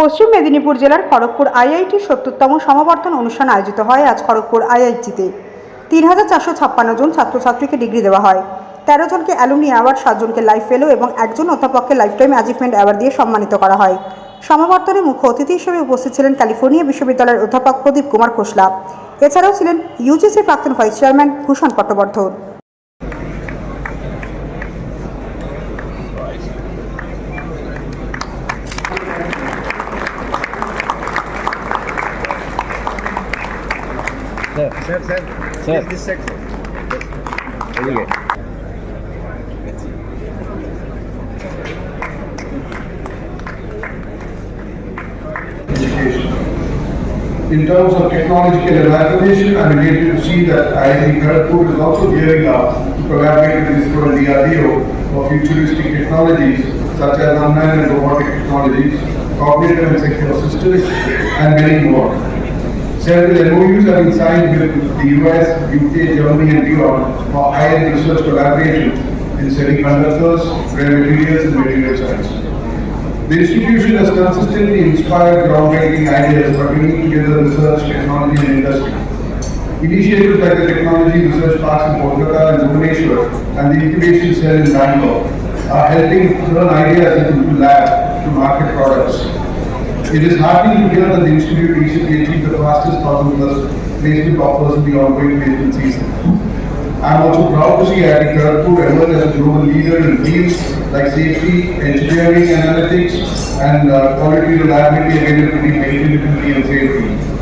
পশ্চিম মেদিনীপুর জেলার খড়গপুর আইআইটি সত্তরতম সমাবর্তন অনুষ্ঠান আয়োজিত হয় আজ খড়গপুর আইআইটিতে। তিন হাজার চারশো ছাপ্পান্ন জন ছাত্রছাত্রীকে ডিগ্রি দেওয়া হয়। তেরো জনকে অ্যালুমনি অ্যাওয়ার্ড সাতজনকে লাইফ ফেলো এবং একজন অধ্যাপককে লাইফ টাইম অ্যাচিভমেন্ট অ্যাওয়ার্ড দিয়ে সম্মানিত করা হয়। সমাবর্তনে মুখ্য অতিথি হিসেবে উপস্থিত ছিলেন ক্যালিফোর্নিয়া বিশ্ববিদ্যালয়ের অধ্যাপক প্রদীপ কুমার খোসলা। এছাড়াও ছিলেন ইউজিসি প্রাক্তন vice chairman Bhushan Patwardhan Sir, Sir, sir, Sir. This very good. In terms of technological evaluation, I'm elated to see that IIT Kharagpur is also gearing up to collaborate with ISRO and DRDO for futuristic technologies such as unmanned and robotic technologies, cognitive and secure systems, and many more. Several MOUs have been signed with the US, UK, Germany, and Europe for high-end research collaboration in semiconductors, rare materials, and material science. The institution has consistently inspired groundbreaking ideas for bringing together research, technology, and industry. Initiatives like the Technology Research Parks in Kolkata and Bhubaneswar and the Incubation Cell in Bangalore are helping turn ideas into lab to market products. It is heartening to hear that the the fastest plus placement offers the ongoing placement season. I am also proud to see IIT Kharagpur emerge as a global leader in fields like safety, engineering, analytics, and uh, quality reliability, availability, maintainability, and safety.